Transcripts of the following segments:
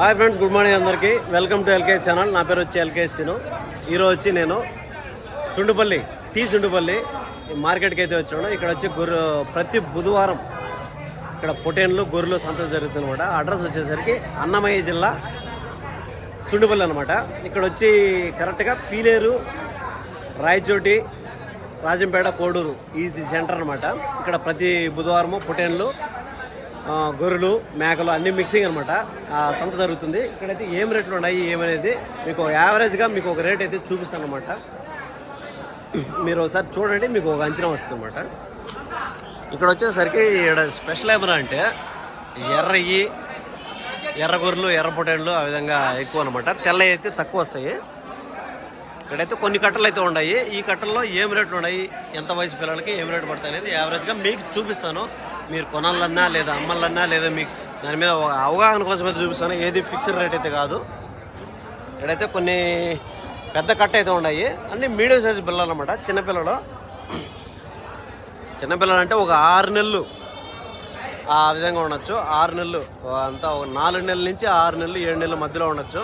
Hi friends good morning అందరికీ. Welcome to LKS channel. నా పేరు వచ్చి ఎల్కేఎస్ సిను. ఈరోజు వచ్చి నేను సుండుపల్లి టీ సుండుపల్లి మార్కెట్కి అయితే వచ్చాను. ఇక్కడ వచ్చి గొర్రె ప్రతి బుధవారం ఇక్కడ పొటేన్లు గొర్రెలు సంత జరుగుతుంది అనమాట అడ్రస్ వచ్చేసరికి అన్నమయ్య జిల్లా సుండుపల్లి అనమాట ఇక్కడ వచ్చి కరెక్ట్గా పీలేరు రాయచోటి రాజంపేట కోడూరు ఇది సెంటర్ అనమాట ఇక్కడ ప్రతి బుధవారము పొటేన్లు గొర్రెలు మేకలు అన్ని మిక్సింగ్ అనమాట సంత జరుగుతుంది. ఇక్కడైతే ఏం రేట్లు ఉన్నాయి ఏమనేది మీకు యావరేజ్గా మీకు ఒక రేట్ అయితే చూపిస్తాను అనమాట మీరు ఒకసారి చూడండి మీకు ఒక అంచనా వస్తుంది అనమాట ఇక్కడ వచ్చేసరికి ఇక్కడ స్పెషల్ ఏమైనా అంటే ఎర్రయ్యి ఎర్ర గొర్రెలు ఎర్ర పొటేళ్ళు ఆ విధంగా ఎక్కువ అనమాట తెల్లవి అయితే తక్కువ వస్తాయి. ఇక్కడైతే కొన్ని కట్టలు అయితే ఉన్నాయి. ఈ కట్టల్లో ఏం రేట్లు ఉన్నాయి ఎంత వయసు పిల్లలకి ఏం రేటు పడతాయి అనేది యావరేజ్గా మీకు చూపిస్తాను. మీరు కొనాలన్నా లేదా అమ్మాలన్నా లేదా మీకు దాని మీద ఒక అవగాహన కోసం అయితే చూపిస్తాను. ఏది ఫిక్స్డ్ రేట్ అయితే కాదు. ఇక్కడైతే కొన్ని పెద్ద కట్ట అయితే ఉన్నాయి. అన్ని మీడియం సైజు పిల్లలు అనమాట చిన్నపిల్లలు చిన్నపిల్లలు అంటే ఒక ఆరు నెలలు. ఆ విధంగా ఉండొచ్చు. ఆరు నెలలు. అంతా ఒక నాలుగు నెలల నుంచి ఆరు నెలలు ఏడు నెలల మధ్యలో ఉండొచ్చు.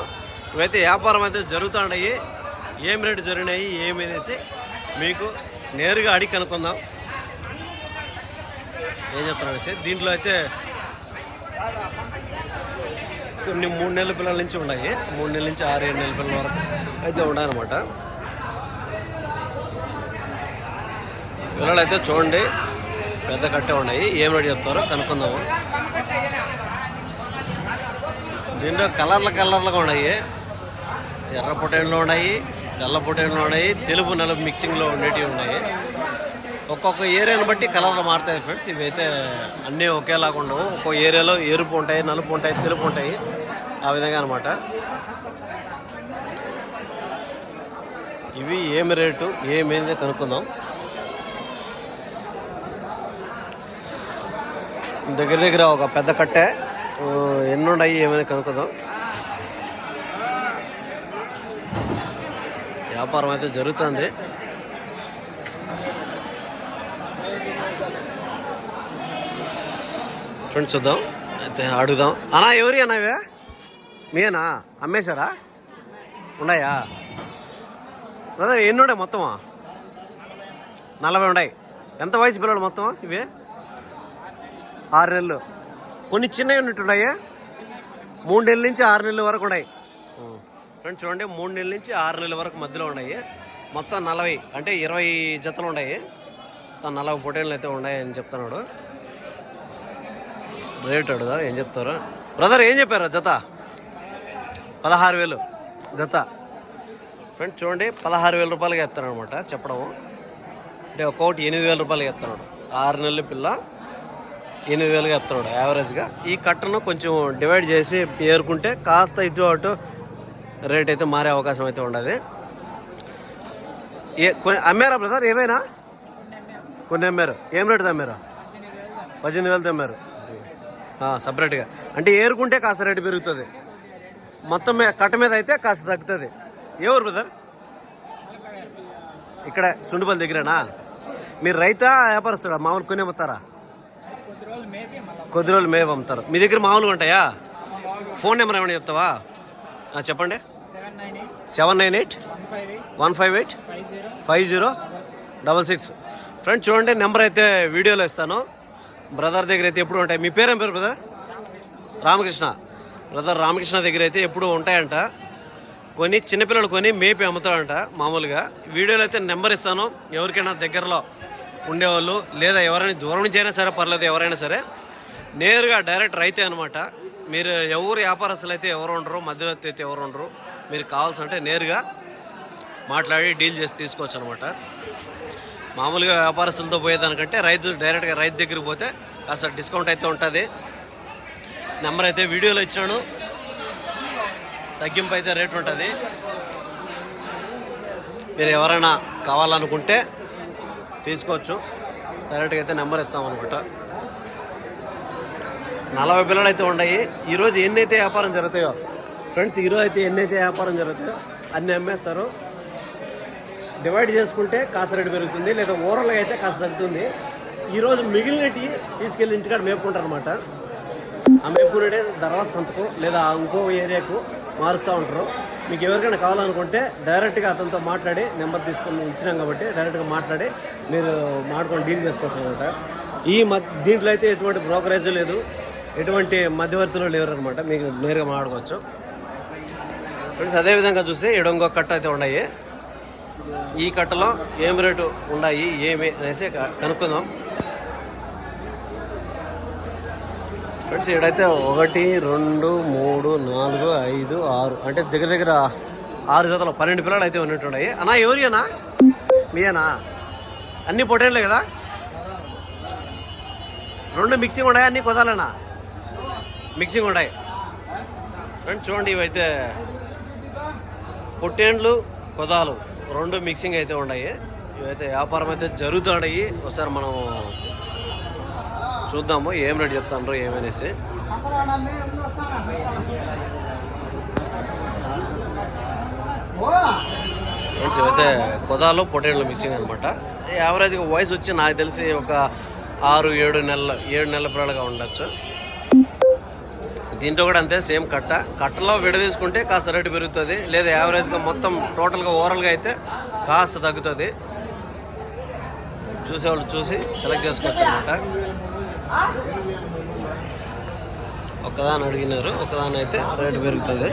ఇవైతే వ్యాపారం అయితే జరుగుతున్నాయి ఏం రేటు జరిగినాయి ఏమనేసి మీకు నేరుగా అడిగి కనుక్కుందాం. ఏం చెప్తాను అనేసి దీంట్లో అయితే కొన్ని మూడు నెలల పిల్లల నుంచి ఉన్నాయి. మూడు నెలల నుంచి ఆరు ఏడు నెలల పిల్లల వరకు అయితే ఉన్నాయన్నమాట. పిల్లలు అయితే చూడండి పెద్ద కట్టే ఉన్నాయి. ఏం చెప్తారో కనుక్కుందాము. దీంట్లో కలర్ల కలర్లుగా ఉన్నాయి. ఎర్ర పొటేన్లు ఉన్నాయి తెల్ల పొటేన్లు ఉన్నాయి తెలుపు నలుపు మిక్సింగ్లో ఉండేటివి ఉన్నాయి. ఒక్కొక్క ఏరియాని బట్టి కలర్లు మారుతాయి ఫ్రెండ్స్ ఇవైతే అన్నీ ఒకేలాగా ఉండవు. ఒక్కొక్క ఏరియాలో ఎరుపు ఉంటాయి నలుపు ఉంటాయి తెలుపు ఉంటాయి. ఆ విధంగా అనమాట ఇవి ఏమి రేటు ఏమైంది కనుక్కుందాం. దగ్గర దగ్గర ఒక పెద్ద కట్టె. ఆ, ఎన్ని ఉన్నాయి ఏమైనా కనుక్కుందాం. వ్యాపారం అయితే జరుగుతుంది. ఫ్రెండ్స్ చూద్దాం అయితే అడుగుదాం. అన్నా ఎవరి అన్నావే మీనా అమ్మేశారా? ఉన్నాయా? బ్రదర్ ఎన్ని ఉన్నాయి మొత్తమా? నలభై ఉన్నాయి ఎంత వయసు పిల్లలు మొత్తం ఇవి? ఆరు నెలలు. కొన్ని చిన్నవి ఉన్నట్టున్నాయి మూడు నెలల నుంచి ఆరు నెలల వరకు ఉన్నాయి. ఫ్రెండ్స్ చూడండి మూడు నెలల నుంచి ఆరు నెలల వరకు మధ్యలో ఉన్నాయి. మొత్తం నలభై అంటే ఇరవై జతలు ఉన్నాయి. మొత్తం నలభై పొటేళ్ళు అయితే ఉన్నాయి అని చెప్తున్నాడు. రేట్ అడుగుదా ఏం చెప్తారు. బ్రదర్ ఏం చెప్పారు జత? పదహారు వేలు. జత. ఫ్రెండ్స్ చూడండి పదహారు వేల రూపాయలకి చెప్తాను అనమాట చెప్పడం. అంటే ఒక్కొక్కటి ఎనిమిది వేల రూపాయలకి చెప్తున్నాడు ఆరు నెలల పిల్ల ఎనిమిది వేలుగా చెప్తున్నాడు యావరేజ్గా. ఈ కట్టను కొంచెం డివైడ్ చేసి ఏరుకుంటే కాస్త ఇటు అటు రేట్ అయితే మారే అవకాశం అయితే ఉండదు. ఏ కొన్ని అమ్మారా బ్రదర్ ఏమైనా కొన్ని అమ్మారు. ఏం రేటు అమ్మారా పద్దెనిమిది వేలు అమ్మారు సపరేట్గా. అంటే ఏరుకుంటే కాస్త రేటు పెరుగుతుంది. మొత్తం మీద కట్ట మీద అయితే కాస్త తగ్గుతుంది. ఏ ఊరు బ్రదర్? ఇక్కడ సుండుపల్లి దగ్గరేనా? మీరు రైతా వ్యాపారస్తుడా? మామూలు కొని అమ్ముతారా? కొద్ది రోజులు మేపు అమ్ముతారు. మీ దగ్గర మామూలుగా ఉంటాయా? ఫోన్ నెంబర్ ఏమైనా చెప్తావా? చెప్పండి. Seven nine eight one five eight five zero double six. Friends చూడండి నెంబర్ అయితే వీడియోలో ఇస్తాను. బ్రదర్ దగ్గర అయితే ఎప్పుడు ఉంటాయి. మీ పేరేం పేరు బ్రదర్? రామకృష్ణ. బ్రదర్ రామకృష్ణ దగ్గర అయితే ఎప్పుడు ఉంటాయంట. కొని చిన్నపిల్లలు కొని మేపి అమ్ముతాడంట మామూలుగా. వీడియోలో అయితే నెంబర్ ఇస్తాను. ఎవరికైనా దగ్గరలో ఉండేవాళ్ళు లేదా ఎవరైనా దూరం నుంచి అయినా సరే పర్లేదు ఎవరైనా సరే నేరుగా డైరెక్ట్ రైతే అనమాట మీరు ఎవరు వ్యాపారస్తులు అయితే ఎవరు ఉండరు మధ్యవర్తి అయితే ఎవరు ఉండరు. మీరు కావాల్సి అంటే నేరుగా మాట్లాడి డీల్ చేసి తీసుకోవచ్చు అనమాట మామూలుగా వ్యాపారస్తులతో పోయేదానికంటే రైతు డైరెక్ట్గా రైతు దగ్గరికి పోతే కాస్త డిస్కౌంట్ అయితే ఉంటుంది. నెంబర్ అయితే వీడియోలో ఇచ్చినాను తగ్గింపు అయితే రేట్ ఉంటుంది. మీరు ఎవరైనా కావాలనుకుంటే తీసుకోవచ్చు. డైరెక్ట్గా అయితే నెంబర్ ఇస్తామనుకుంటా నలభై పిల్లలు అయితే ఉన్నాయి. ఈరోజు ఎన్నైతే వ్యాపారం జరుగుతాయో ఫ్రెండ్స్ ఈరోజు అయితే ఎన్నైతే వ్యాపారం జరుగుతాయో అన్నీ అమ్మేస్తారు. డివైడ్ చేసుకుంటే కాస్త రేటు పెరుగుతుంది లేదా ఓవరాల్గా అయితే కాస్త తగ్గుతుంది. ఈరోజు మిగిలినవి తీసుకెళ్ళి ఇంటికాడ మేపుకుంటారు అనమాట ఆ అమీర్పూర్ తర్వాత సంతకు లేదా ఇంకో ఏరియాకు మారుస్తూ ఉంటారు. మీకు ఎవరికైనా కావాలనుకుంటే డైరెక్ట్గా అతనితో మాట్లాడి నెంబర్ తీసుకుని ఇచ్చినాం కాబట్టి డైరెక్ట్గా మాట్లాడి మీరు మాట్లాడుకొని డీల్ చేసుకోవచ్చు అనమాట ఈ మధ్య దీంట్లో అయితే ఎటువంటి బ్రోకరేజ్ లేదు ఎటువంటి మధ్యవర్తులు లేరు అనమాట మీకు నేరుగా మాట్లాడుకోవచ్చు. ఫ్రెండ్స్ అదేవిధంగా చూస్తే ఈడ ఇంకో కట్ట అయితే ఉన్నాయి. ఈ కట్టలో ఏం రేటు ఉన్నాయి ఏమి అనేసి క- కనుక్కుందాం. ఫ్రెండ్స్ ఇక్కడైతే ఒకటి రెండు మూడు నాలుగు ఐదు ఆరు అంటే దగ్గర దగ్గర ఆరు జతలు పన్నెండు పిల్లలు అయితే ఉన్నట్టున్నాయి అన్నా ఎవరి అన్నా? మీయేనా అన్ని? పొటేన్లే కదా? రెండు మిక్సింగ్ ఉన్నాయి అన్ని కుదాలేనా మిక్సింగ్ ఉన్నాయి. ఫ్రెండ్స్ చూడండి ఇవైతే పొట్టేండ్లు కుదాలు. రెండు మిక్సింగ్ అయితే ఉన్నాయి. ఇవైతే వ్యాపారం అయితే జరుగుతున్నాయి ఒకసారి మనం చూద్దాము ఏం రేట్ చెప్తాను ఏమనేసి. ఫ్రెండ్స్ ఇవైతే పొదాలు పొటేళ్ళు మిక్సింగ్ అనమాట యావరేజ్గా వయసు వచ్చి నాకు తెలిసి ఒక ఆరు ఏడు నెలల ఏడు నెలల పిల్లలుగా ఉండొచ్చు. దీంట్లో కూడా అంతే సేమ్ కట్ట. కట్టలో విడదీసుకుంటే కాస్త రేటు పెరుగుతుంది. లేదా యావరేజ్గా మొత్తం టోటల్గా ఓవరాల్గా అయితే కాస్త తగ్గుతుంది. చూసేవాళ్ళు చూసి సెలెక్ట్ చేసుకోవచ్చు అనమాట ఒక్కదాన్ని అడిగినారు ఒకదాని అయితే రేటు పెరుగుతుంది.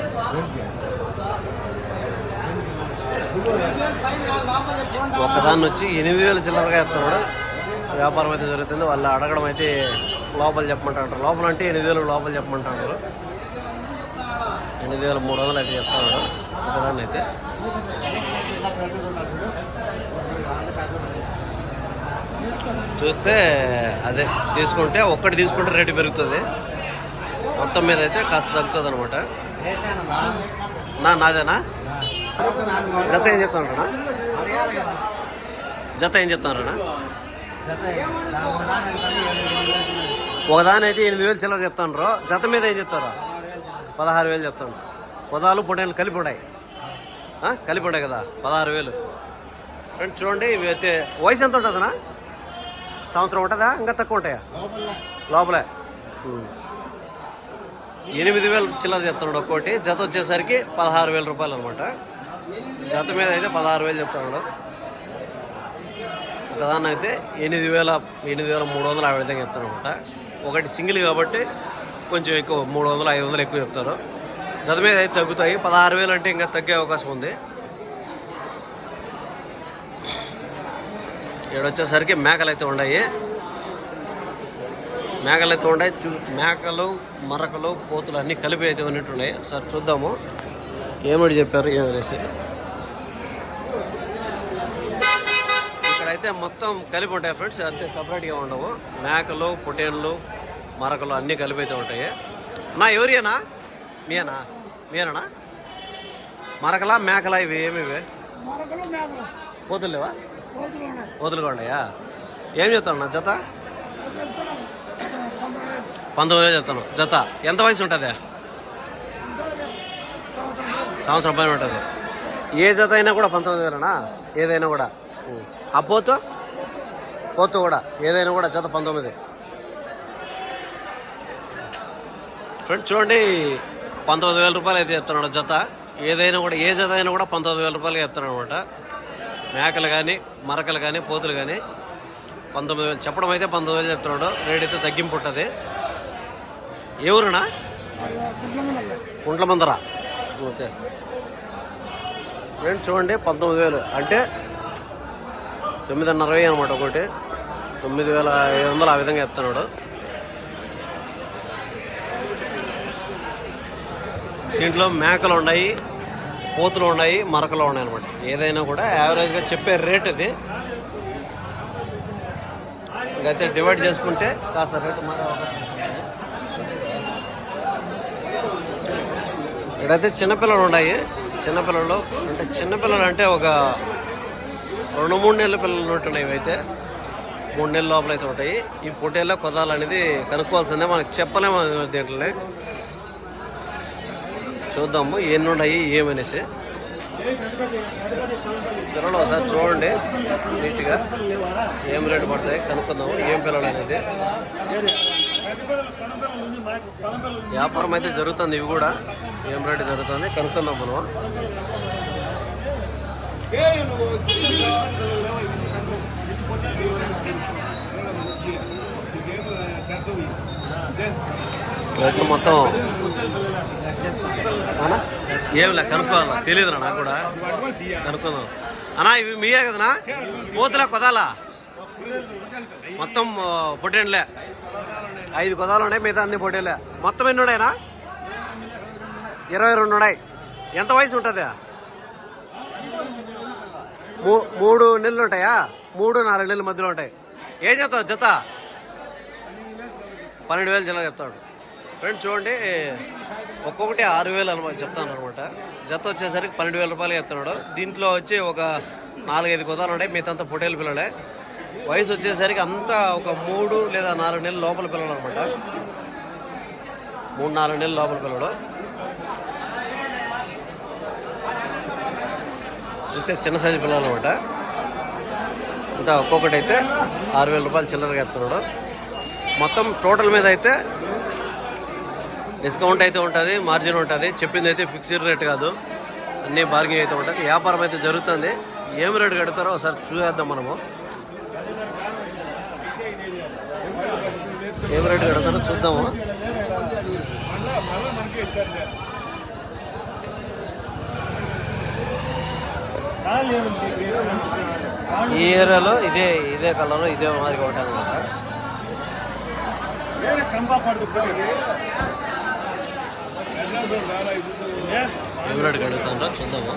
ఒకదాన్ని వచ్చి ఎనిమిది వేల చిల్లరగా ఇస్తున్నాడు వ్యాపారం అయితే జరుగుతుంది. వాళ్ళు అడగడం అయితే లోపల చెప్పమంటారు. లోపల అంటే ఎనిమిది వేలు లోపల చెప్పమంటారు. ఎనిమిది వేల మూడు వందలు అయితే చెప్తాను ఒకదాన్ని అయితే. చూస్తే అదే తీసుకుంటే ఒక్కటి తీసుకుంటే రేటు పెరుగుతుంది. మొత్తం మీద అయితే కాస్త తగ్గుతుంది అనమాట నా నాదేనా? జత ఏం చెప్తానరా జత ఏం చెప్తానరా ఒకదాని అయితే ఎనిమిది వేలు చిల్లర చెప్తాను జత మీద ఏం చెప్తారా? పదహారు వేలు చెప్తాను పొదాలు పొడేలు కలిపి ఉన్నాయి? కలిపి ఉన్నాయి కదా? పదహారు వేలు. ఫ్రెండ్స్ చూడండి ఇవి అయితే వయసు ఎంత ఉంటుందనా సంవత్సరం ఉంటుందా? ఇంకా తక్కువ ఉంటాయా? లోపలే. ఎనిమిది వేలు చిల్లర చెప్తున్నాడు ఒక్కోటి. జత వచ్చేసరికి పదహారు వేల రూపాయలు అనమాట జత మీద అయితే పదహారు వేలు చెప్తున్నాడు ఒకదాన్ని అయితే ఎనిమిది వేల ఎనిమిది వేల మూడు వందలు ఆ విధంగా చెప్తారు అనమాట. ఒకటి సింగిల్ కాబట్టి కొంచెం ఎక్కువ మూడు వందలు ఐదు వందలు ఎక్కువ చెప్తారు. జత మీద అయితే తగ్గుతాయి. పదహారు వేలు అంటే ఇంకా తగ్గే అవకాశం ఉంది. ఇక్కడ వచ్చేసరికి మేకలు అయితే ఉన్నాయి. మేకలు అయితే ఉన్నాయి. చూ మేకలు మరకలు కోతులు అన్నీ కలిపి అయితే ఉన్నట్టు ఉన్నాయి సార్ చూద్దాము. ఏమిటి చెప్పారు? ఏమనేసి? ఇక్కడైతే మొత్తం కలిపి ఉంటాయి ఫ్రెండ్స్ అంతే సపరేట్గా ఉండవు. మేకలు పొటేన్లు మరకలు అన్నీ కలిపి అయితే ఉంటాయి. నా ఎవరియనా మీనా మీరేనా మరకలా మేకలా ఇవి ఏమి ఇవి? మరొకరు మేకలు. పోతులు ఉన్నాయి. ఏం చెప్తాను నా జత? పంతొమ్మిది వేలు చెప్తాను. జత ఎంత వయసు ఉంటుంది? సంవత్సరం పైన ఉంటుంది. ఏ జత అయినా కూడా పంతొమ్మిది వేలనా? ఏదైనా కూడా. ఆ పోతు? పోతు కూడా. ఏదైనా కూడా జత పంతొమ్మిది. ఫ్రెండ్స్ చూడండి పంతొమ్మిది వేల రూపాయలు అయితే చెప్తున్నాడు జత. ఏదైనా కూడా ఏ జత అయినా కూడా పంతొమ్మిది వేల రూపాయలు చెప్తున్నాడు అనమాట మేకలు కానీ మరకలు కానీ పోతులు కానీ పంతొమ్మిది వేలు. చెప్పడం అయితే పంతొమ్మిది వేలు చెప్తున్నాడు. రేట్ అయితే తగ్గింపు ఉంటుంది. ఏ ఊరునా? కుంట్ల మందర. ఓకే. ఫ్రెండ్స్ చూడండి పంతొమ్మిది వేలు. అంటే తొమ్మిదిన్నర వెయ్యి అనమాట ఒకటి. తొమ్మిది వేల ఐదు వందలు ఆ విధంగా చెప్తున్నాడు. దీంట్లో మేకలు ఉన్నాయి పోతులు ఉన్నాయి మరకలు ఉన్నాయి అనమాట ఏదైనా కూడా యావరేజ్గా చెప్పే రేట్ ఇది. ఇంకైతే డివైడ్ చేసుకుంటే కాస్త రేటు ఇక్కడైతే చిన్నపిల్లలు ఉన్నాయి. చిన్నపిల్లలు అంటే చిన్నపిల్లలు అంటే ఒక రెండు మూడు నెలల పిల్లలు ఉంటున్నాయి ఇవైతే. మూడు నెలల లోపల అయితే ఉంటాయి. ఈ పొట్టేళ్ళ కొదాలు అనేది కనుక్కోవాల్సిందే. మనకి చెప్పలేము దీంట్లో చూద్దాము ఎన్ని ఉన్నాయి ఏమనేసి. పిల్లలు ఒకసారి చూడండి. నీట్గా ఏం రేటు పడతాయి కనుక్కుందాము ఏం పిల్లలు అనేది వ్యాపారం అయితే జరుగుతుంది ఇవి కూడా. ఏం రేటు జరుగుతుంది కనుక్కుందాం మనం. రేట్లు మొత్తం ఏంలే ఏమిలే కనుక్కోవాలా? తెలియదురా నాకు కూడా. కనుక్కుందాం. అన్నా ఇవి మీయే కదనా కోతుల కొదాలా? మొత్తం పొట్టేండ్లే ఐదు కొదాలు ఉన్నాయి మిగతా అన్ని పొట్టేలే మొత్తం ఎన్ని ఉన్నాయినా ఇరవై రెండు ఉన్నాయి. ఎంత వయసు ఉంటుంది? మూడు నెలలు ఉంటాయా? మూడు నాలుగు నెలల మధ్యలో ఉంటాయి. ఏం చెప్తావు జత? పన్నెండు వేలు జనాలు చెప్తాడు ఫ్రెండ్స్ చూడండి. ఒక్కొక్కటి ఆరు వేలు అనమాట చెప్తాను అనమాట. జత వచ్చేసరికి పన్నెండు వేల రూపాయలు చెప్తున్నాడు. దీంట్లో వచ్చి ఒక నాలుగైదు కుదాలు ఉంటాయి మిగతా పొటేలు పిల్లలే. వయసు వచ్చేసరికి అంతా ఒక మూడు లేదా నాలుగు నెలల లోపల పిల్లలు అనమాట. మూడు నాలుగు నెలల లోపల పిల్లడు చూస్తే చిన్న సైజు పిల్లలు అనమాట ఇంకా ఒక్కొక్కటి అయితే ఆరు వేల రూపాయలు చిల్లరగా ఎత్తున్నాడు. మొత్తం టోటల్ మీద అయితే డిస్కౌంట్ అయితే ఉంటుంది మార్జిన్ ఉంటుంది. చెప్పింది అయితే ఫిక్స్డ్ రేట్ కాదు. అన్నీ బార్గింగ్ అయితే ఉంటుంది. వ్యాపారం అయితే జరుగుతుంది. ఏం రేటు కడతారో ఒకసారి చూసేద్దాం మనము. ఏం రేటు కడతారో చూద్దాము. ఈ ఏరియాలో ఇదే ఇదే కలర్ ఇదే మాదిరిగా ఉంటుంది అనమాట ఏం రేటు చూద్దాము?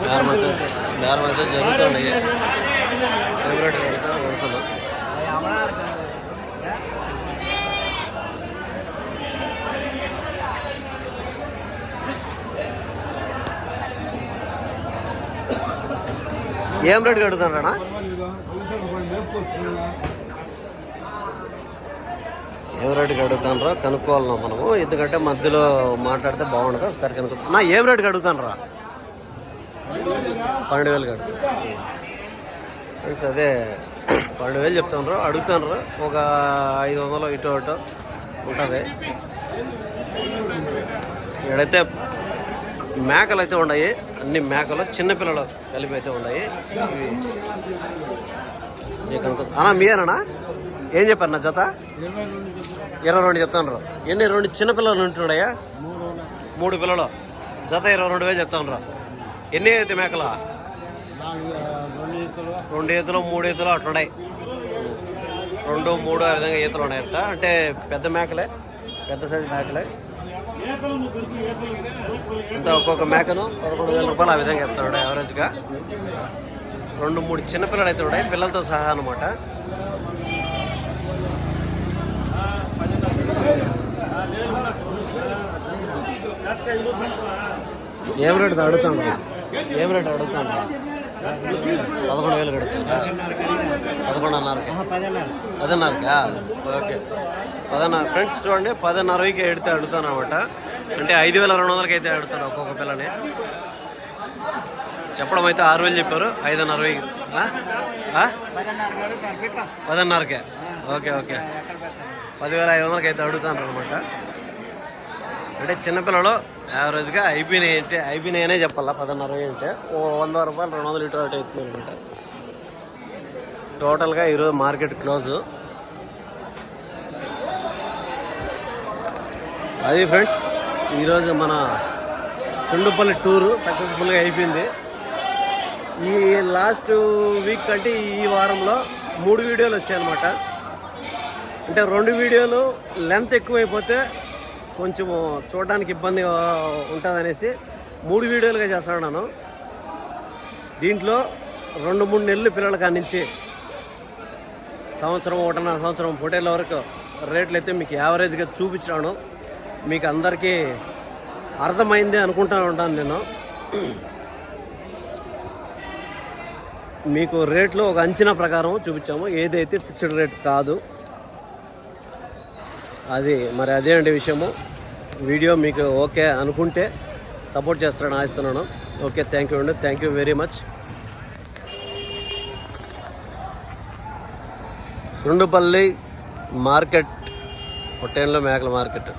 బేరం అయితే బేరం అయితే జరుగుతున్నాయి. ఏం రేటు ఏం రేటు కడుతున్నాడా ఏం రేటు అడుగుతానరా కనుక్కోవాలన్నా మనము. ఎందుకంటే మధ్యలో మాట్లాడితే బాగుండదు. సరే కనుక్కో నా ఏం రేటు అడుగుతానరా పన్నెండు వేలు కడుగు అదే పన్నెండు వేలు చెప్తాను అడుగుతాను ఒక ఐదు వందలు ఇటు అటు ఉంటుంది. ఇక్కడైతే మేకలు అయితే ఉన్నాయి. అన్ని మేకలు చిన్నపిల్లలు కలిపి అయితే ఉన్నాయి. మీకు అన్నా మీరేనా ఏం చెప్పారు నా జత? ఇరవై రెండు చెప్తాను ఎన్ని? రెండు చిన్న పిల్లలు ఉంటున్నాయా? మూడు పిల్లలు. జత ఇరవై రెండు వేలు చెప్తాను ఎన్ని అయితే మేకల? రెండు ఈతలు మూడు ఈతలు అట్లున్నాయి రెండు మూడు ఆ విధంగా ఈతలు ఉన్నాయట. అంటే పెద్ద మేకలే పెద్ద సైజు మేకలే. ఇంత ఒక్కొక్క మేకను పదకొండు వేల రూపాయలు ఆ విధంగా చెప్తాడు యావరేజ్గా రెండు మూడు చిన్నపిల్లలు అయితే ఉన్నాయి. పిల్లలతో సహా అనమాట ఏం రేటు అడుగుతాను ఏం రేటు అడుగుతాను పదకొండు వేలు కడుతుందా. పదకొండున్నరకి. పదిన్నరకా ఓకే. పదన్నర ఫ్రెండ్స్ చూడండి పదిన్నరకి ఎడితే అడుగుతాను అనమాట అంటే ఐదు వేల రెండు వందలకి అయితే అడుగుతాను ఒక్కొక్క పిల్లని. చెప్పడం అయితే ఆరు వేలు చెప్పారు. ఐదున్నర వెయ్యి? పదిన్నరకే ఓకే ఓకే. పదివేల ఐదు వందలకి అయితే అడుగుతాను అనమాట. అంటే చిన్నపిల్లలు యావరేజ్గా అయిపోయినాయి అంటే అయిపోయినాయనే చెప్పాలా? పదన్నర అంటే ఓ వంద రూపాయలు రెండు వందలు లీటర్ అటు అవుతుంది అనమాట. టోటల్గా ఈరోజు మార్కెట్ క్లోజ్. అది ఫ్రెండ్స్ ఈరోజు మన సుండుపల్లి టూరు సక్సెస్ఫుల్గా అయిపోయింది. ఈ లాస్ట్ వీక్ అంటే ఈ వారంలో మూడు వీడియోలు వచ్చాయన్నమాట. అంటే రెండు వీడియోలు లెంత్ ఎక్కువైపోతే కొంచెము చూడడానికి ఇబ్బందిగా ఉంటుందనేసి మూడు వీడియోలుగా చేస్తున్నాను దీంట్లో రెండు మూడు నెలలు పిల్లల కానించి సంవత్సరం ఒకటిన్నర సంవత్సరం పొటేళ్ళ వరకు రేట్లు అయితే మీకు యావరేజ్గా చూపించాను మీకు అందరికీ అర్థమైంది అనుకుంటా ఉంటాను నేను. మీకు రేట్లు ఒక అంచనా ప్రకారం చూపించాము. ఏదైతే ఫిక్స్డ్ రేట్ కాదు. అది మరి అదే అండి విషయము? వీడియో మీకు ఓకే అనుకుంటే సపోర్ట్ చేస్తారని ఆశిస్తున్నాను. ఓకే థ్యాంక్ యూ అండి. Thank you very much Sundupalli market పొట్టేన్లో మేకల మార్కెట్.